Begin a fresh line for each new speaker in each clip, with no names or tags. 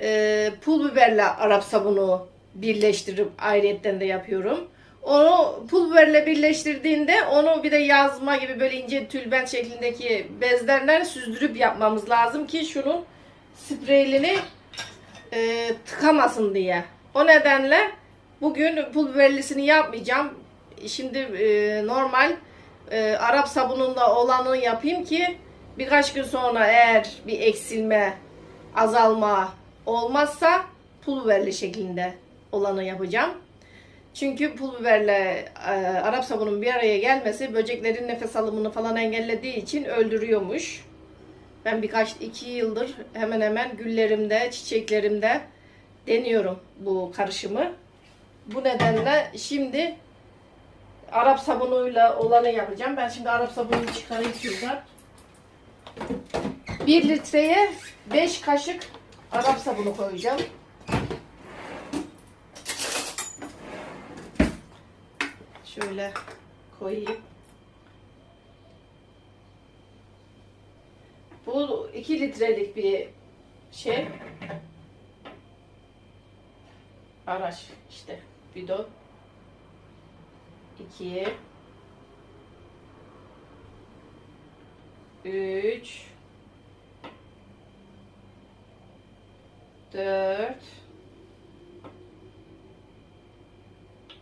e, pul biberle Arap sabunu birleştirip ayrıyetten de yapıyorum. Onu pul biberle birleştirdiğinde onu bir de yazma gibi böyle ince tülbent şeklindeki bezlerden süzdürüp yapmamız lazım ki şunun spreylini e, tıkamasın diye. O nedenle bugün pul biberlisini yapmayacağım. Şimdi e, normal e, Arap sabununda olanı yapayım ki birkaç gün sonra eğer bir eksilme, azalma olmazsa pul biberli şeklinde olanı yapacağım. Çünkü pul biberle e, Arap sabunun bir araya gelmesi böceklerin nefes alımını falan engellediği için öldürüyormuş. Ben birkaç iki yıldır hemen hemen güllerimde, çiçeklerimde deniyorum bu karışımı. Bu nedenle şimdi Arap sabunuyla olanı yapacağım. Ben şimdi Arap sabununu çıkarayım şuradan. 1 litreye 5 kaşık Arap sabunu koyacağım. Şöyle koyayım. Bu 2 litrelik bir şey. Araç işte bidon. 2 3 4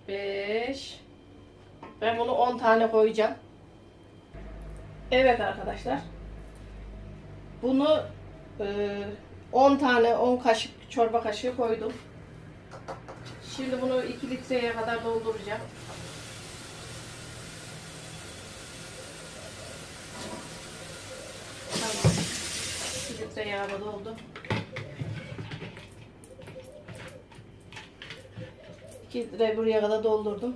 5 Ben bunu 10 tane koyacağım. Evet arkadaşlar. Bunu e, 10 tane 10 kaşık çorba kaşığı koydum. Şimdi bunu 2 litreye kadar dolduracağım. Tamam. 2 litre yağ doldu. 2 litre buraya kadar doldurdum.